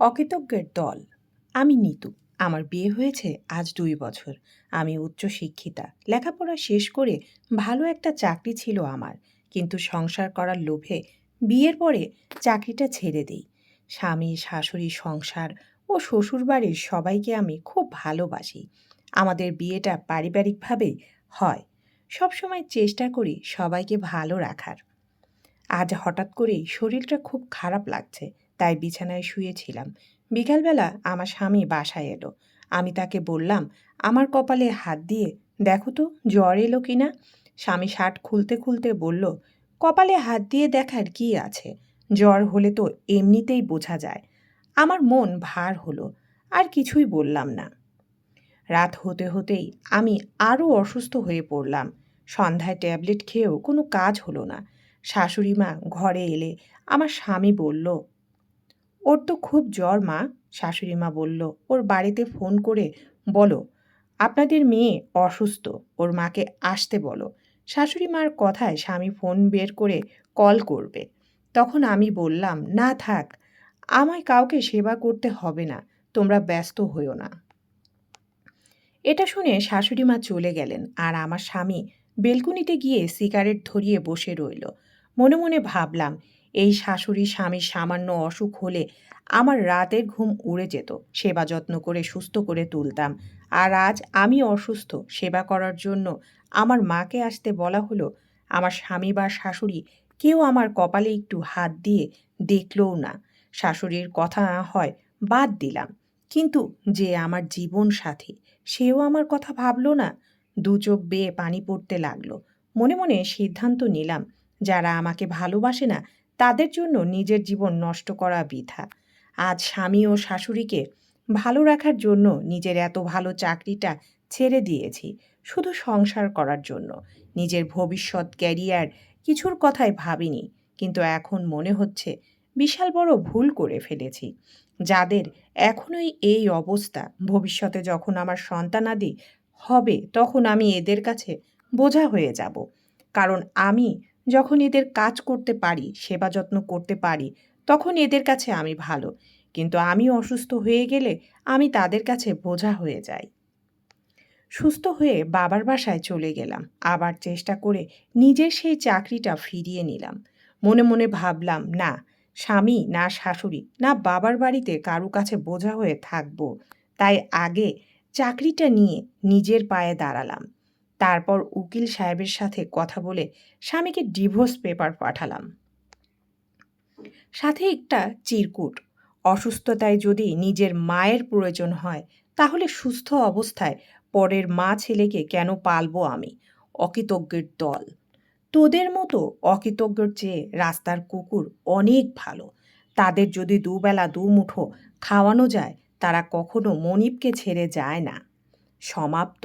অকৃতজ্ঞের দল। আমি নিতু। আমার বিয়ে হয়েছে আজ দুই বছর। আমি উচ্চশিক্ষিতা লেখাপড়া শেষ করে ভালো একটা চাকরি ছিল আমার। কিন্তু সংসার করার লোভে বিয়ের পরে চাকরিটা ছেড়ে দিই। স্বামী, শাশুড়ি, সংসার ও শ্বশুরবাড়ির সবাইকে আমি খুব ভালোবাসি। আমাদের বিয়েটা পারিবারিকভাবেই হয়। সবসময় চেষ্টা করি সবাইকে ভালো রাখার। আজ হঠাৎ করেই শরীরটা খুব খারাপ লাগছে। তাই বিছানায় শুয়েছিলাম। বিকালবেলা আমার স্বামী বাসায় এলো। আমি তাকে বললাম, আমার কপালে হাত দিয়ে দেখো তো, জ্বর এলো কি না? স্বামী শার্ট খুলতে খুলতে বলল, কপালে হাত দিয়ে দেখার কি আছে? জ্বর হলে তো এমনিতেই বোঝা যায়। আমার মন ভার হলো, আর কিছুই বললাম না। রাত হতে হতেই আমি আরও অসুস্থ হয়ে পড়লাম। সন্ধ্যায় ট্যাবলেট খেয়েও কোনো কাজ হলো না। শাশুড়ি মা ঘরে এলে আমার স্বামী বলল ওর তো খুব জ্বর, মা, শাশুড়ি মা বলল। ওর বাড়িতে ফোন করে বলো, আপনাদের মেয়ে অসুস্থ, ওর মাকে আসতে বলো। শাশুড়ি মার কথায় স্বামী ফোন বের করে কল করবে। তখন আমি বললাম, না থাক, আমায় কাউকে সেবা করতে হবে না, তোমরা ব্যস্ত হইও না। এটা শুনে শাশুড়ি মা চলে গেলেন আর আমার স্বামী বেলকুনিতে গিয়ে সিগারেট ধরিয়ে বসে রইল। মনে মনে ভাবলাম, এই শাশুড়ি স্বামীর সামান্য অসুখ হলে আমার রাতের ঘুম উড়ে যেত, সেবা যত্ন করে সুস্থ করে তুলতাম। আর আজ আমি অসুস্থ, সেবা করার জন্য আমার মাকে আসতে বলা হলো, আমার স্বামী বা শাশুড়ি কেউ আমার কপালে একটু হাত দিয়ে দেখলও না। শাশুড়ির কথা না হয়, বাদ দিলাম। কিন্তু যে আমার জীবন সাথী, সেও আমার কথা ভাবলো না। দু চোখ বেয়ে পানি পড়তে লাগল। মনে মনে সিদ্ধান্ত নিলাম যারা আমাকে ভালোবাসে না, তাদের জন্য নিজের জীবন নষ্ট করা বৃথা। আজ স্বামী ও শাশুড়িকে ভালো রাখার জন্য নিজের এত ভালো চাকরিটা ছেড়ে দিয়েছি, শুধু সংসার করার জন্য। নিজের ভবিষ্যৎ ক্যারিয়ার কিছুর কথাই ভাবিনি, কিন্তু এখন মনে হচ্ছে বিশাল বড় ভুল করে ফেলেছি। যাদের এখনোই এই অবস্থা, ভবিষ্যতে যখন আমার সন্তানাদি হবে, তখন আমি এদের কাছে বোঝা হয়ে যাব। কারণ আমি যখন এদের কাজ করতে পারি, সেবা যত্ন করতে পারি, তখন এদের কাছে আমি ভালো। কিন্তু আমি অসুস্থ হয়ে গেলে আমি তাদের কাছে বোঝা হয়ে যাই। সুস্থ হয়ে বাবার বাসায় চলে গেলাম। আবার চেষ্টা করে নিজের সেই চাকরিটা ফিরিয়ে নিলাম। মনে মনে ভাবলাম, না, স্বামী, না শাশুড়ি, না বাবার বাড়িতে কারু কাছে বোঝা হয়ে থাকব। তাই আগে চাকরিটা নিয়ে নিজের পায়ে দাঁড়ালাম। তারপর উকিল সাহেবের সাথে কথা বলে স্বামীকে ডিভোর্স পেপার পাঠালাম। সাথে একটা চিরকুট। অসুস্থতায় যদি নিজের মায়ের প্রয়োজন হয়, তাহলে সুস্থ অবস্থায় পরের মা ছেলেকে কেন পালবো আমি? অকৃতজ্ঞের দল। তোদের মতো অকৃতজ্ঞর চেয়ে রাস্তার কুকুর অনেক ভালো। তাদের যদি দুবেলা দুমুঠো খাওয়ানো যায়, তারা কখনো মনিবকে ছেড়ে যায় না। সমাপ্ত।